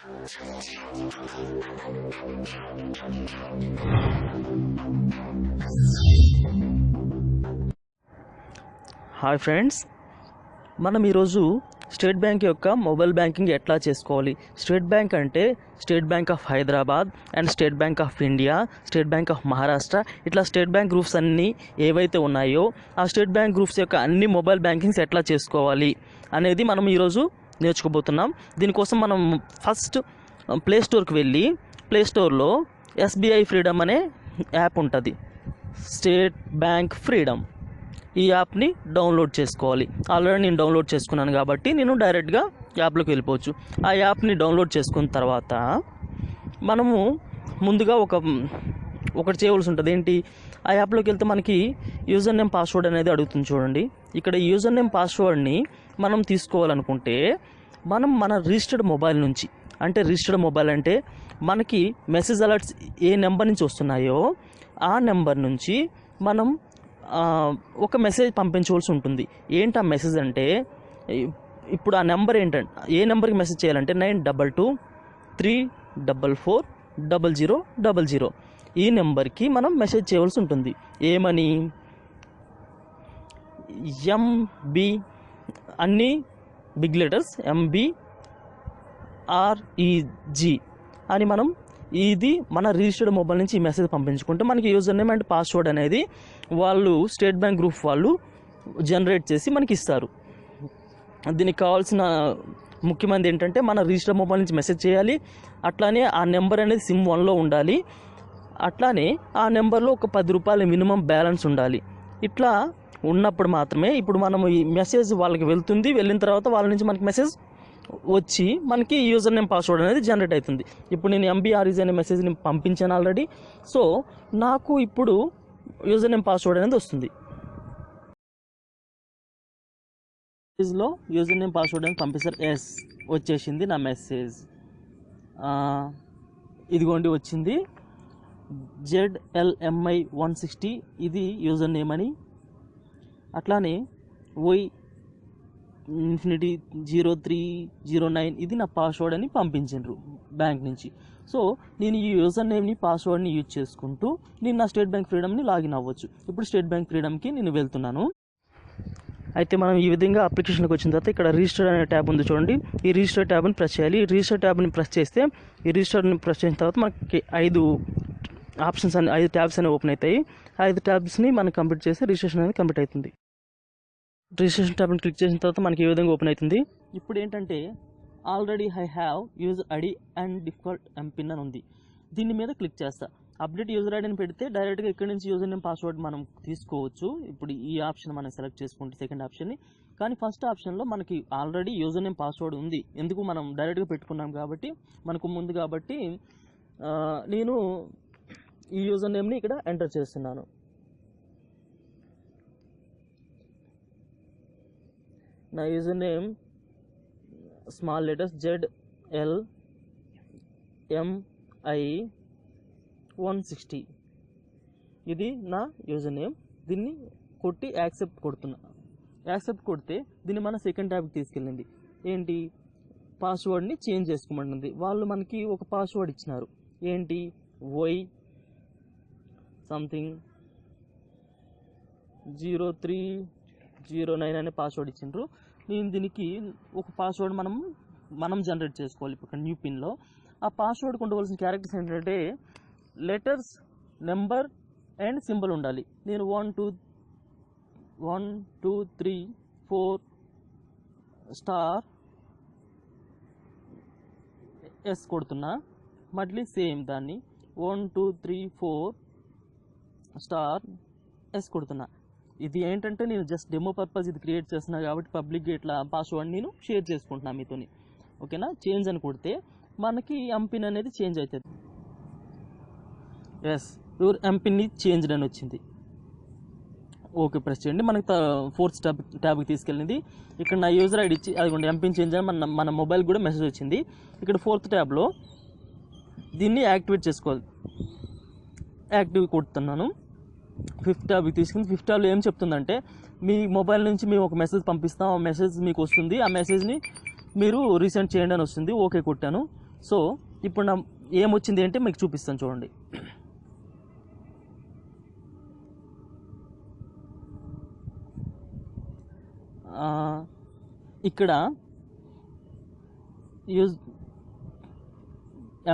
Hi friends మనం ఈరోజు state bank యొక్క మొబైల్ బ్యాంకింగ్ ఎట్లా చేసుకోవాలి? స్టేట్ బ్యాంక్ అంటే state bank of Hyderabad and state bank of India state bank of Maharashtra. ఇట్లా స్టేట్ బ్యాంక్ గ్రూప్స్ అన్నీ ఏవైతే ఉన్నాయో ఆ స్టేట్ బ్యాంక్ గ్రూప్స్ యొక్క అన్ని మొబైల్ బ్యాంకింగ్స్ ఎట్లా చేసుకోవాలి అనేది మనం ఈరోజు నేర్చుకోబోతున్నాం. దీనికోసం మనం ఫస్ట్ ప్లే స్టోర్కి వెళ్ళి ప్లే స్టోర్లో ఎస్బీఐ ఫ్రీడమ్ అనే యాప్ ఉంటుంది. State bank freedom. ఈ యాప్ని డౌన్లోడ్ చేసుకోవాలి. ఆల్రెడీ నేను డౌన్లోడ్ చేసుకున్నాను కాబట్టి నేను డైరెక్ట్గా యాప్లోకి వెళ్ళిపోవచ్చు. ఆ యాప్ని డౌన్లోడ్ చేసుకున్న తర్వాత మనము ముందుగా ఒక ఒకటి చేయవలసి ఉంటుంది. ఏంటి? ఆ యాప్లోకి వెళ్తే మనకి యూజర్ నేమ్ పాస్వర్డ్ అనేది అడుగుతుంది చూడండి. ఇక్కడ యూజర్ నేమ్ పాస్వర్డ్ని మనం తీసుకోవాలనుకుంటే మనం మన రిజిస్టర్డ్ మొబైల్ నుంచి అంటే రిజిస్టర్డ్ మొబైల్ అంటే మనకి మెసేజ్ అలర్ట్స్ ఏ నెంబర్ నుంచి వస్తున్నాయో ఆ నెంబర్ నుంచి మనం ఒక మెసేజ్ పంపించవలసి ఉంటుంది. ఏంటి ఆ మెసేజ్ అంటే ఇప్పుడు ఆ నెంబర్ ఏంటంటే ఏ నెంబర్కి మెసేజ్ చేయాలంటే nine double two three double four double zero double zero ఈ నెంబర్కి మనం మెసేజ్ చేయవలసి ఉంటుంది. ఏమని? ఎంబి అన్ని big letters MB REG e, అని మనం ఇది మన రిజిస్టర్డ్ మొబైల్ నుంచి ఈ మెసేజ్ పంపించుకుంటే మనకి యూజర్ నేమ్ అండ్ పాస్వర్డ్ అనేది వాళ్ళు స్టేట్ బ్యాంక్ గ్రూప్ వాళ్ళు జనరేట్ చేసి మనకి ఇస్తారు. దీనికి కావాల్సిన ముఖ్యమైనది ఏంటంటే మన రిజిస్టర్ మొబైల్ నుంచి మెసేజ్ చేయాలి. అట్లానే ఆ నెంబర్ అనేది సిమ్ వన్లో ఉండాలి. అట్లానే ఆ నెంబర్లో ఒక పది రూపాయల మినిమం బ్యాలెన్స్ ఉండాలి. ఇట్లా ఉన్నప్పుడు మాత్రమే ఇప్పుడు మనం ఈ మెసేజ్ వాళ్ళకి వెళ్తుంది వెళ్ళిన తర్వాత వాళ్ళ నుంచి మనకి మెసేజ్ వచ్చి మనకి యూజర్ నేమ్ పాస్వర్డ్ అనేది జనరేట్ అవుతుంది. ఇప్పుడు నేను ఎంబీఆర్ఈజ్ అనే మెసేజ్ని పంపించాను ఆల్రెడీ సో నాకు ఇప్పుడు యూజర్ నేమ్ పాస్వర్డ్ అనేది వస్తుంది. మెసేజ్లో యూజర్ నేమ్ పాస్వర్డ్ అనేది పంపిస్తారు. ఎస్ వచ్చేసింది నా మెసేజ్ ఇదిగోండి వచ్చింది. జెడ్ఎల్ఎంఐ వన్ సిక్స్టీ ఇది యూజర్ నేమ్ అని. అట్లానే Y infinity zero three zero nine ఇది నా పాస్వర్డ్ అని పంపించిండ్రు బ్యాంక్ నుంచి. సో నేను ఈ యూజర్ నేమ్ని పాస్వర్డ్ని యూజ్ చేసుకుంటూ నేను నా స్టేట్ బ్యాంక్ ఫ్రీడమ్ని లాగిన్ అవ్వచ్చు. ఇప్పుడు స్టేట్ బ్యాంక్ ఫ్రీడమ్కి నేను వెళ్తున్నాను. అయితే మనం ఈ విధంగా అప్లికేషన్కి వచ్చిన తర్వాత ఇక్కడ రిజిస్టర్ అనే ట్యాబ్ ఉంది చూడండి. ఈ రిజిస్టర్ ట్యాబ్ని ప్రెస్ చేయాలి. ఈ రిజిస్టర్ ట్యాబ్ని ప్రెస్ చేస్తే ఈ రిజిస్టర్ని ప్రెస్ చేసిన తర్వాత మనకి ఐదు ఆప్షన్స్ అని ఐదు ట్యాబ్స్ అనేవి ఓపెన్ అవుతాయి. ఐదు ట్యాబ్స్ని మనం కంప్లీట్ చేస్తే రిజిస్ట్రేషన్ అనేది కంప్లీట్ అవుతుంది. రిజిస్ట్రేషన్ ట్యాబ్ని క్లిక్ చేసిన తర్వాత మనకి ఈ విధంగా ఓపెన్ అవుతుంది. ఇప్పుడు ఏంటంటే already I have user ID and default MPIN అని ఉంది. దీని మీద క్లిక్ చేస్తా. అప్డేట్ యూజర్ ఐడిని పెడితే డైరెక్ట్గా ఇక్కడ నుంచి యూజర్ నేమ్ పాస్వర్డ్ మనం తీసుకోవచ్చు. ఇప్పుడు ఈ ఆప్షన్ మనం సెలెక్ట్ చేసుకుంటే సెకండ్ ఆప్షన్ని కానీ ఫస్ట్ ఆప్షన్లో మనకి ఆల్రెడీ యూజర్ నేమ్ పాస్వర్డ్ ఉంది. ఎందుకు మనం డైరెక్ట్గా పెట్టుకున్నాం కాబట్టి మనకు ముందు కాబట్టి నేను ఈ యూజర్ నేమ్ని ఇక్కడ ఎంటర్ చేస్తున్నాను. నా user name small letters Z L MI one sixty ఇది నా యూజర్ నేమ్. దీన్ని కొట్టి యాక్సెప్ట్ కొడుతున్నా. యాక్సెప్ట్ కొడితే దీన్ని మన సెకండ్ ట్యాబ్కి తీసుకెళ్ళింది. ఏంటి? పాస్వర్డ్ని చేంజ్ చేసుకోమంటుంది. వాళ్ళు మనకి ఒక పాస్వర్డ్ ఇచ్చినారు. ఏంటి? Y something zero three zero nine అనే పాస్వర్డ్ ఇచ్చిండ్రు. నేను దీనికి ఒక పాస్వర్డ్ మనం మనం జనరేట్ చేసుకోవాలి. ఇప్పుడు న్యూ పిన్లో ఆ పాస్వర్డ్కి ఉండవలసిన క్యారెక్టర్స్ ఏంటంటే లెటర్స్ నెంబర్ అండ్ సింబల్ ఉండాలి. నేను one two one two three four star S కొడుతున్నా. మళ్ళీ సేమ్ దాన్ని. One two three four star S కొడుతున్నా. ఇది ఏంటంటే నేను జస్ట్ డెమో పర్పస్ ఇది క్రియేట్ చేస్తున్నా కాబట్టి పబ్లిక్ ఇట్లా పాస్వర్డ్ నేను షేర్ చేసుకుంటున్నా మీతోని. ఓకేనా? చేంజ్ అని కొడితే మనకి ఎంపిన్ అనేది చేంజ్ అవుతుంది ఎస్ యువర్ ఎంపిన్ని చేంజ్ అని వచ్చింది. ఓకే ప్రెస్ చేయండి. మనకి ఫోర్త్ ట్యాబ్ ట్యాబ్కి తీసుకెళ్ళింది. ఇక్కడ నా యూజర్ ఐడి ఇచ్చి అది ఎంపిన్ చేంజ్ అని మన మన మొబైల్ కూడా మెసేజ్ వచ్చింది. ఇక్కడ ఫోర్త్ ట్యాబ్లో దీన్ని యాక్టివేట్ చేసుకోవాలి. యాక్టివ్ కొడుతున్నాను. ఫిఫ్త్ ట్యాబ్కి తీసుకుని ఫిఫ్త్ ట్యాబ్లో ఏం చెప్తుందంటే మీ మొబైల్ నుంచి మేము ఒక మెసేజ్ పంపిస్తాం ఆ మెసేజ్ మీకు వస్తుంది. ఆ మెసేజ్ని మీరు రీసెంట్ చేయండి అని వస్తుంది. ఓకే కొట్టాను. సో ఇప్పుడు నా ఏమొచ్చింది అంటే మీకు చూపిస్తాను చూడండి. ఇక్కడ యూజ్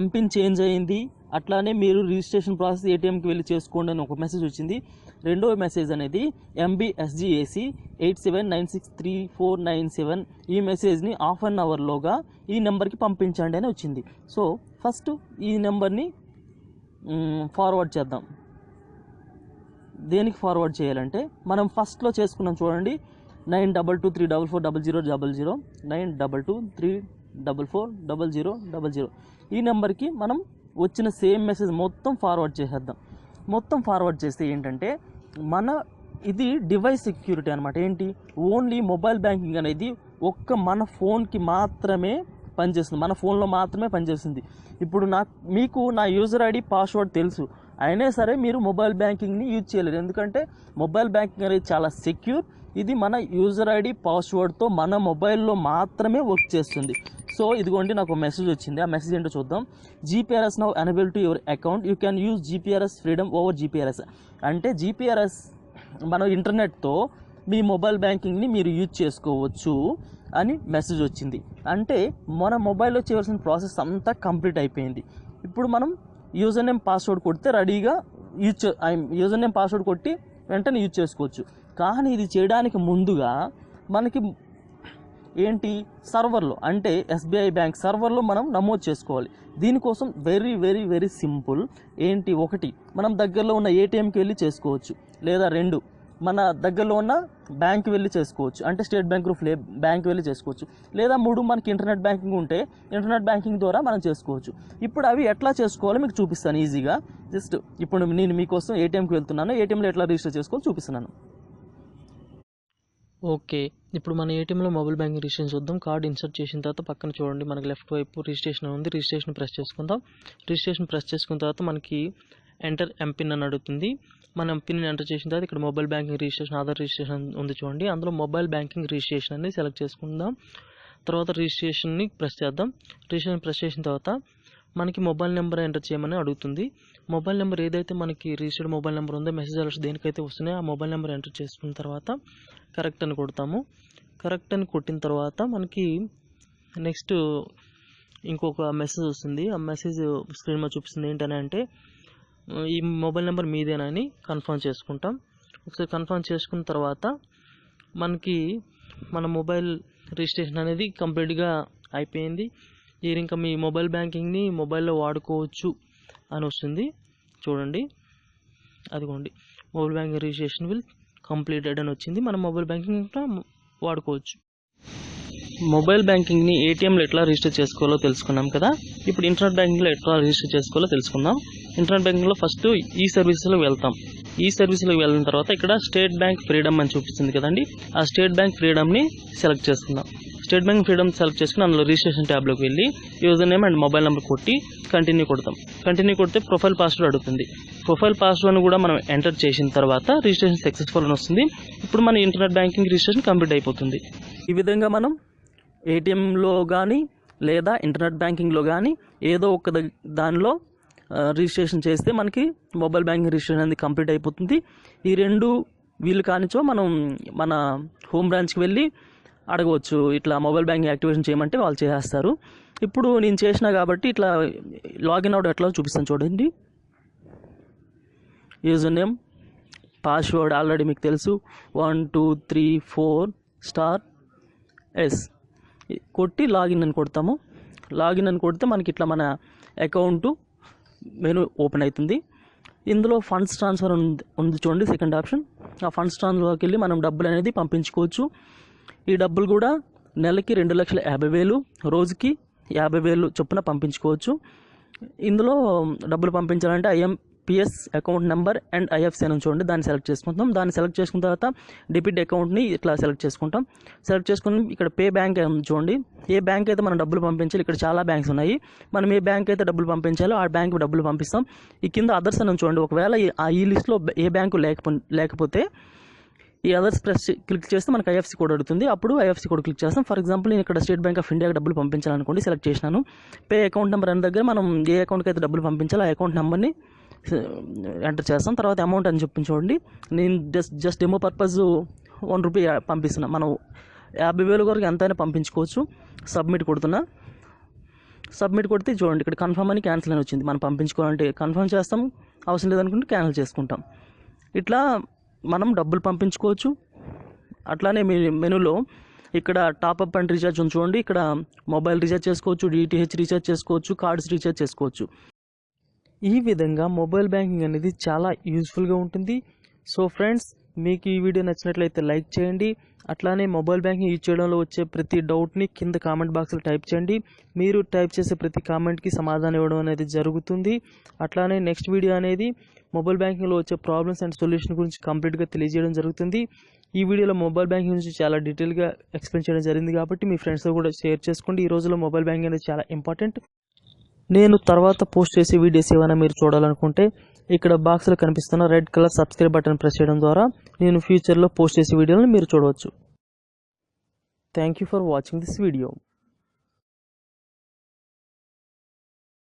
ఎంపిన్ చేంజ్ అయింది. అట్లానే మీరు రిజిస్ట్రేషన్ ప్రాసెస్ ఏటీఎంకి వెళ్ళి చేసుకోండి అని ఒక మెసేజ్ వచ్చింది. రెండవ మెసేజ్ అనేది MBSGAC eight seven nine six three four nine seven ఈ మెసేజ్ని హాఫ్ అన్ అవర్లోగా ఈ నెంబర్కి పంపించండి అని వచ్చింది. సో ఫస్ట్ ఈ నెంబర్ని ఫార్వర్డ్ చేద్దాం. దేనికి ఫార్వర్డ్ చేయాలంటే మనం ఫస్ట్లో చేసుకున్నాం చూడండి. Nine double two three double four double zero double zero nine double two three double four double zero double zero ఈ నెంబర్కి మనం వచ్చిన సేమ్ మెసేజ్ మొత్తం ఫార్వర్డ్ చేసేద్దాం. మొత్తం ఫార్వర్డ్ చేస్తే ఏంటంటే మన ఇది డివైస్ సెక్యూరిటీ అనమాట ఏంటి? ఓన్లీ మొబైల్ బ్యాంకింగ్ అనేది ఒక్క మన ఫోన్కి మాత్రమే పనిచేస్తుంది. మన ఫోన్లో మాత్రమే పనిచేస్తుంది. ఇప్పుడు నాకు మీకు నా యూజర్ ఐడి పాస్వర్డ్ తెలుసు. అయినా సరే మీరు మొబైల్ బ్యాంకింగ్ని యూజ్ చేయలేరు. ఎందుకంటే మొబైల్ బ్యాంకింగ్ అనేది చాలా సెక్యూర్ ఇది మన యూజర్ ఐడి పాస్వర్డ్తో మన మొబైల్లో మాత్రమే వర్క్ చేస్తుంది. సో ఇదిగోండి నాకు మెసేజ్ వచ్చింది. ఆ మెసేజ్ ఏంటో చూద్దాం. GPRS now enable to your account you can use GPRS freedom over GPRS అంటే జీపీఆర్ఎస్ మన ఇంటర్నెట్తో మీ మొబైల్ బ్యాంకింగ్ని మీరు యూజ్ చేసుకోవచ్చు అని మెసేజ్ వచ్చింది. అంటే మన మొబైల్లో చేయవలసిన ప్రాసెస్ అంతా కంప్లీట్ అయిపోయింది. ఇప్పుడు మనం యూజర్ నేమ్ పాస్వర్డ్ కొడితే రెడీగా యూజ్ యూజర్ నేమ్ పాస్వర్డ్ కొట్టి వెంటనే యూజ్ చేసుకోవచ్చు. కానీ ఇది చేయడానికి ముందుగా మనకి ఏంటి? సర్వర్లో. అంటే ఎస్బీఐ బ్యాంక్ సర్వర్లో మనం నమోదు చేసుకోవాలి. దీనికోసం వెరీ వెరీ వెరీ సింపుల్. ఏంటి? ఒకటి మనం దగ్గరలో ఉన్న ఏటీఎంకి వెళ్ళి చేసుకోవచ్చు. లేదా రెండు మన దగ్గరలో ఉన్న బ్యాంక్ వెళ్ళి చేసుకోవచ్చు. అంటే స్టేట్ బ్యాంక్ రూఫ్ బ్యాంక్ వెళ్ళి చేసుకోవచ్చు. లేదా మూడు మనకి ఇంటర్నెట్ బ్యాంకింగ్ ఉంటే ఇంటర్నెట్ బ్యాంకింగ్ ద్వారా మనం చేసుకోవచ్చు. ఇప్పుడు అవి ఎట్లా చేసుకోవాలో మీకు చూపిస్తాను ఈజీగా. జస్ట్ ఇప్పుడు నేను మీకోసం ఏటీఎంకి వెళ్తున్నాను. ఏటీఎంలో ఎట్లా రిజిస్టర్ చేసుకోవాలో చూపిస్తున్నాను. ఓకే. ఇప్పుడు మన ఏటీఎంలో మొబైల్ బ్యాంకింగ్ రిజిస్ట్రేషన్ చూద్దాం. కార్డ్ ఇన్సర్ట్ చేసిన తర్వాత పక్కన చూడండి. మనకి లెఫ్ట్ వైపు రిజిస్ట్రేషన్ ఉంది. రిజిస్ట్రేషన్ ప్రెస్ చేసుకుందాం. రిజిస్ట్రేషన్ ప్రెస్ చేసుకున్న తర్వాత మనకి ఎంటర్ ఎంపిన్ అని అడుగుతుంది. మన ఎంపిన్ ఎంటర్ చేసిన తర్వాత ఇక్కడ mobile banking registration Aadhaar registration ఉంది చూడండి. అందులో మొబైల్ బ్యాంకింగ్ రిజిస్ట్రేషన్ అనేది సెలెక్ట్ చేసుకుందాం. తర్వాత రిజిస్ట్రేషన్ని ప్రెస్ చేద్దాం. రిజిస్ట్రేషన్ ప్రెస్ చేసిన తర్వాత మనకి మొబైల్ నెంబర్ ఎంటర్ చేయమని అడుగుతుంది. మొబైల్ నెంబర్ ఏదైతే మనకి రిజిస్టర్డ్ మొబైల్ నెంబర్ ఉందో మెసేజ్ అలర్ట్స్ దేనికైతే వస్తున్నాయో ఆ మొబైల్ నెంబర్ ఎంటర్ చేసుకున్న తర్వాత కరెక్ట్ అని కొడతాము. కరెక్ట్ అని కొట్టిన తర్వాత మనకి నెక్స్ట్ ఇంకొక మెసేజ్ వస్తుంది. ఆ మెసేజ్ స్క్రీన్ మీద చూపిస్తుంది ఏంటని అంటే ఈ మొబైల్ నెంబర్ మీదేనా అని కన్ఫర్మ్ చేసుకుంటాం. ఒకసారి కన్ఫర్మ్ చేసుకున్న తర్వాత మనకి మన మొబైల్ రిజిస్ట్రేషన్ అనేది కంప్లీట్గా అయిపోయింది. మీరు ఇంకా మీ మొబైల్ బ్యాంకింగ్ని మొబైల్లో వాడుకోవచ్చు అని వస్తుంది. చూడండి. అదిగోండి. Mobile banking registration will completed అని వచ్చింది. మనం మొబైల్ బ్యాంకింగ్ కూడా వాడుకోవచ్చు. మొబైల్ బ్యాంకింగ్ని ఏటీఎంలో ఎట్లా రిజిస్టర్ చేసుకోవాలో తెలుసుకున్నాం కదా. ఇప్పుడు ఇంటర్నెట్ బ్యాంకింగ్లో ఎట్లా రిజిస్టర్ చేసుకోవాలో తెలుసుకుందాం. ఇంటర్నెట్ బ్యాంకింగ్లో ఫస్ట్ ఈ సర్వీస్లో వెళ్తాం. ఈ సర్వీస్లోకి వెళ్ళిన తర్వాత ఇక్కడ స్టేట్ బ్యాంక్ ఫ్రీడమ్ అని చూపిస్తుంది కదండి. ఆ స్టేట్ బ్యాంక్ ఫ్రీడమ్ని సెలెక్ట్ చేసుకుందాం. స్టేట్ బ్యాంక్ ఫ్రీడమ్ సెలెక్ట్ చేసుకుని అందులో రిజిస్ట్రేషన్ ట్యాబ్లోకి వెళ్ళి user name and mobile number కొట్టి కంటిన్యూ కొడతాం. కంటిన్యూ కొడితే ప్రొఫైల్ పాస్వర్డ్ అడుగుతుంది. ప్రొఫైల్ పాస్వర్డ్ని కూడా మనం ఎంటర్ చేసిన తర్వాత రిజిస్ట్రేషన్ సక్సెస్ఫుల్ అని వస్తుంది. ఇప్పుడు మన ఇంటర్నెట్ బ్యాంకింగ్ రిజిస్ట్రేషన్ కంప్లీట్ అయిపోతుంది. ఈ విధంగా మనం ఏటీఎంలో కానీ లేదా ఇంటర్నెట్ బ్యాంకింగ్లో కానీ ఏదో ఒక దానిలో రిజిస్ట్రేషన్ చేస్తే మనకి మొబైల్ బ్యాంకింగ్ రిజిస్ట్రేషన్ అనేది కంప్లీట్ అయిపోతుంది. ఈ రెండు వీలు కానిచో మనం మన హోమ్ బ్రాంచ్కి వెళ్ళి అడగవచ్చు. ఇట్లా మొబైల్ బ్యాంకింగ్ యాక్టివేషన్ చేయమంటే వాళ్ళు చేసేస్తారు. ఇప్పుడు నేను చేసిన కాబట్టి ఇట్లా లాగిన్ అవుట్ ఎట్లా చూపిస్తాను చూడండి. యూజర్ నేమ్ పాస్వర్డ్ ఆల్రెడీ మీకు తెలుసు. One two three four star S. కొట్టి లాగిన్ అని కొడతాము. లాగిన్ అని కొడితే మనకి ఇట్లా మన అకౌంటు మెనూ ఓపెన్ అవుతుంది. ఇందులో ఫండ్స్ ట్రాన్స్ఫర్ ఉంది. ఉంది చూడండి సెకండ్ ఆప్షన్. ఆ ఫండ్స్ ట్రాన్స్ఫర్కి వెళ్ళి మనం డబ్బులు అనేది పంపించుకోవచ్చు. ఈ డబ్బులు కూడా నెలకి రెండు లక్షల యాభై వేలు రోజుకి యాభై వేలు చొప్పున పంపించుకోవచ్చు. ఇందులో డబ్బులు పంపించాలంటే IMPS account number and IFSC అని చూడండి దాన్ని సెలెక్ట్ చేసుకుంటాం. దాన్ని సెలెక్ట్ చేసుకున్న తర్వాత డెబిట్ అకౌంట్ని ఇట్లా సెలెక్ట్ చేసుకుంటాం. సెలెక్ట్ చేసుకుని ఇక్కడ పే బ్యాంక్ చూడండి ఏ బ్యాంక్ అయితే మనం డబ్బులు పంపించాలి ఇక్కడ చాలా బ్యాంక్స్ ఉన్నాయి. మనం ఏ బ్యాంక్ అయితే డబ్బులు పంపించాలో ఆ బ్యాంకు డబ్బులు పంపిస్తాం. ఈ కింద అదర్స్ అని చూడండి ఒకవేళ ఈ- ఆ ఈ లిస్ట్లో ఏ బ్యాంకు లేకపో లేకపోతే ఈ అదర్స్ ప్రెస్ క్లిక్ చేస్తే మనకు ఐఎఫ్సి కోడ్ అడుగుతుంది. అప్పుడు ఐఎఫ్సి కోడ్ క్లిక్ చేస్తాం. ఫర్ ఎగ్జాంపుల్ నేను ఇక్కడ స్టేట్ బ్యాంక్ ఆఫ్ ఇండియాకి డబ్బులు పంపించాలనుకోండి సెలెక్ట్ చేసినాను. పే అకౌంట్ నెంబర్ అనే దగ్గర మనం ఏ అకౌంట్కి అయితే డబ్బులు పంపించాలో ఆ అకౌంట్ నెంబర్ని ఎంటర్ చేస్తాం. తర్వాత అమౌంట్ అని చెప్పి చూడండి. నేను just just demo purpose one rupee పంపిస్తున్నా. మనం యాభై వేల వరకు ఎంతైనా పంపించుకోవచ్చు. సబ్మిట్ కొడుతున్నా. సబ్మిట్ కొడితే చూడండి ఇక్కడ కన్ఫర్మ్ అని క్యాన్సిల్ అని వచ్చింది. మనం పంపించుకోవాలంటే కన్ఫర్మ్ చేస్తాం. అవసరం లేదనుకుంటే క్యాన్సిల్ చేసుకుంటాం. ఇట్లా మనం డబ్బులు పంపించుకోవచ్చు. అట్లానే మీ మెనూలో ఇక్కడ టాప్అప్ అండ్ రీఛార్జ్ ఉంచుకోండి ఇక్కడ మొబైల్ రీఛార్జ్ చేసుకోవచ్చు డిటిహెచ్ రీఛార్జ్ చేసుకోవచ్చు కార్డ్స్ రీఛార్జ్ చేసుకోవచ్చు. ఈ విధంగా మొబైల్ బ్యాంకింగ్ అనేది చాలా యూస్ఫుల్గా ఉంటుంది. సో ఫ్రెండ్స్ మీకు ఈ వీడియో నచ్చినట్లయితే లైక్ చేయండి. అట్లానే మొబైల్ బ్యాంకింగ్ యూజ్ చేయడంలో వచ్చే ప్రతి డౌట్ని కింద కామెంట్ బాక్స్లో టైప్ చేయండి. మీరు టైప్ చేసే ప్రతి కామెంట్కి సమాధానం ఇవ్వడం అనేది జరుగుతుంది. అట్లానే నెక్స్ట్ వీడియో అనేది మొబైల్ బ్యాంకింగ్లో వచ్చే ప్రాబ్లమ్స్ అండ్ సొల్యూషన్ గురించి కంప్లీట్గా తెలియజేయడం జరుగుతుంది. ఈ వీడియోలో మొబైల్ బ్యాంకింగ్ గురించి చాలా డీటెయిల్గా ఎక్స్ప్లెయిన్ చేయడం జరిగింది కాబట్టి మీ ఫ్రెండ్స్తో కూడా షేర్ చేసుకోండి. ఈ రోజుల్లో మొబైల్ బ్యాంకింగ్ అనేది చాలా ఇంపార్టెంట్. నేను తర్వాత పోస్ట్ చేసే వీడియోస్ ఏమైనా మీరు చూడాలనుకుంటే ఇక్కడ బాక్స్లో కనిపిస్తున్న red colour subscribe button press చేయడం ద్వారా నేను ఫ్యూచర్లో పోస్ట్ చేసే వీడియోలను మీరు చూడవచ్చు. Thank you for watching this video